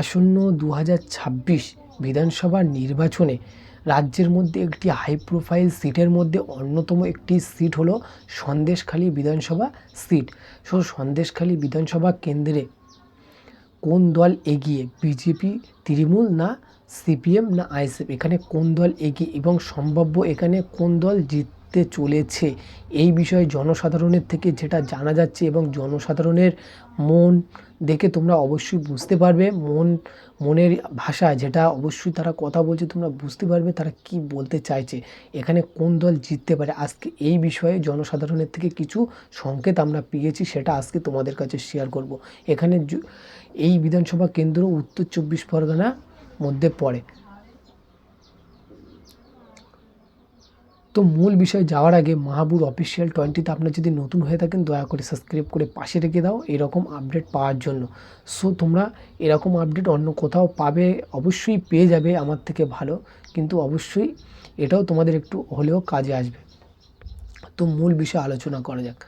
আসন্ন দু হাজার ছাব্বিশ বিধানসভা নির্বাচনে রাজ্যের মধ্যে একটি হাই প্রোফাইল সিটের মধ্যে অন্যতম একটি সিট হলো সন্দেশখালী বিধানসভা সিট সো, সন্দেশখালী বিধানসভা কেন্দ্রে কোন দল এগিয়ে? বিজেপি, তৃণমূল না সিপিএম না আইএসএফ? এখানে কোন দল এগিয়ে এবং সম্ভাব্য এখানে কোন দল জিততে চলেছে। এই বিষয়ে জনসাধারণের থেকে যেটা জানা যাচ্ছে এবং জনসাধারণের মন দেখে তোমরা অবশ্যই বুঝতে পারবে। মন, মনের ভাষা যেটা অবশ্যই তারা কথা বলছে, তোমরা বুঝতে পারবে তারা কি বলতে চাইছে। এখানে কোন দল জিততে পারে? আজকে এই বিষয়ে জনসাধারণের থেকে কিছু সংকেত আমরা পেয়েছি, সেটা আজকে তোমাদের কাছে শেয়ার করব। এখানে এই বিধানসভা কেন্দ্র উত্তর চব্বিশ পরগনা মধ্যে পড়ে। তো মূল বিষয়ে যাওয়ার আগে মাহাবুর অফিসিয়াল টোয়েন্টিতে আপনার যদি নতুন হয়ে থাকেন, দয়া করে সাবস্ক্রাইব করে পাশে রেখে দাও। এরকম আপডেট পাওয়ার জন্য। সো তোমরা এরকম আপডেট অন্য কোথাও পাবে, অবশ্যই পেয়ে যাবে আমার থেকে ভালো। কিন্তু অবশ্যই এটাও তোমাদের একটু হলেও কাজে আসবে। তো মূল বিষয়ে আলোচনা করা যাক।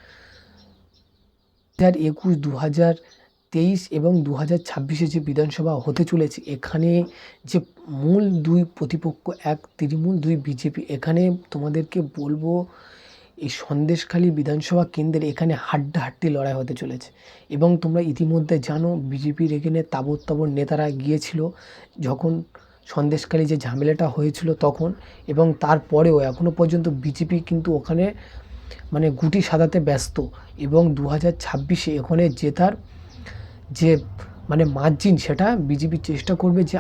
দু হাজার একুশ, দু হাজার তেইশ এবং দু হাজার ছাব্বিশে যে বিধানসভা হতে চলেছে, এখানে যে মূল দুই প্রতিপক্ষ এক, তৃণমূল দুই, বিজেপি, এখানে তোমাদেরকে বলব, এই সন্দেশখালী বিধানসভা কেন্দ্রে এখানে হাড্ডাহাড্ডি লড়াই হতে চলেছে। এবং তোমরা ইতিমধ্যে জানো, বিজেপির এখানে তাবর তাবর নেতারা গিয়েছিল, যখন সন্দেশখালী যে ঝামেলাটা হয়েছিল তখন, এবং তারপরেও এখনও পর্যন্ত বিজেপি কিন্তু ওখানে মানে গুটি সাজাতে ব্যস্ত। এবং দু হাজার ছাব্বিশে ওখানে জেতার যে মানে মার্জিন, সেটা বিজেপি চেষ্টা করবে যে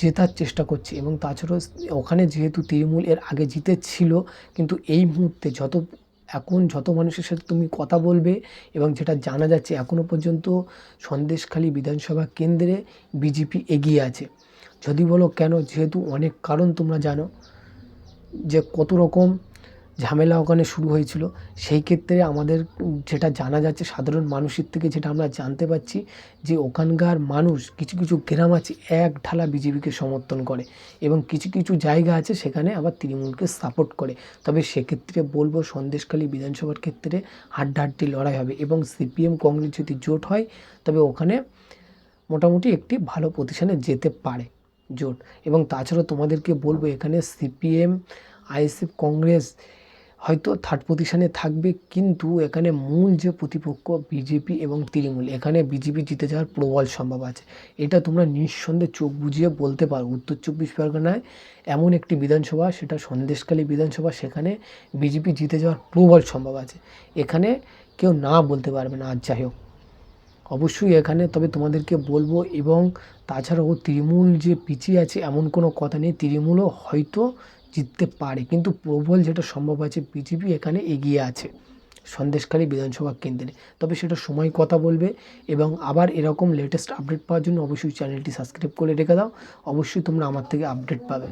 জেতার চেষ্টা করছে। এবং তাছাড়াও ওখানে যেহেতু তৃণমূল এর আগে জিতেছিল, কিন্তু এই মুহূর্তে যত, এখন যত মানুষের সাথে তুমি কথা বলবে এবং যেটা জানা যাচ্ছে এখনও পর্যন্ত সন্দেশখালী বিধানসভা কেন্দ্রে বিজেপি এগিয়ে আছে। যদি বলো কেন, যেহেতু অনেক কারণ তোমরা জানো, যে কত রকম ঝামেলা ওখানে শুরু হয়েছিল। সেই ক্ষেত্রে আমাদের যেটা জানা যাচ্ছে সাধারণ মানুষের থেকে, যেটা আমরা জানতে পারছি যে ওখানকার মানুষ কিছু কিছু গ্রাম আছে, এক ঢালা বিজেপিকে সমর্থন করে এবং কিছু কিছু জায়গা আছে সেখানে আবার তৃণমূলকে সাপোর্ট করে। তবে সেক্ষেত্রে বলব সন্দেশখালী বিধানসভার ক্ষেত্রে হাড্ডাহাড্ডি লড়াই হবে এবং সিপিএম কংগ্রেস যদি জোট হয়, তবে ওখানে মোটামুটি একটি ভালো পজিশনে যেতে পারে জোট। এবং তাছাড়া তোমাদেরকে বলব এখানে সিপিএম, আইএসএফ কংগ্রেস হয়তো থার্ড পজিশনে থাকবে, কিন্তু এখানে মূল যে প্রতিপক্ষ বিজেপি এবং তৃণমূল, এখানে বিজেপি জিতে যাওয়ার প্রবল সম্ভব আছে। এটা তোমরা নিঃসন্দেহে চোখ বুঝিয়ে বলতে পারো। উত্তর চব্বিশ পরগনায় এমন একটি বিধানসভা, সেটা সন্দেশখালী বিধানসভা, সেখানে বিজেপি জিতে যাওয়ার প্রবল সম্ভব আছে। এখানে কেউ না বলতে পারবে না, আর যাই হোক। অবশ্যই এখানে তবে তোমাদেরকে বলব, এবং তাছাড়াও তৃণমূল যে পিছিয়ে আছে, এমন কোনো কথা নেই। তৃণমূলও হয়তো জিততে পারে। কিন্তু প্রবল যেটা সম্ভব আছে বিজেপি এখানে এগিয়ে আছে সন্দেশকারী বিধানসভা কেন্দ্রে। তবে সেটা সময় কথা বলবে এবং আবার এরকম লেটেস্ট আপডেট পাওয়ার জন্য অবশ্যই চ্যানেলটি সাবস্ক্রাইব করে রেখে দাও। অবশ্যই তোমরা আমার থেকে আপডেট পাবে।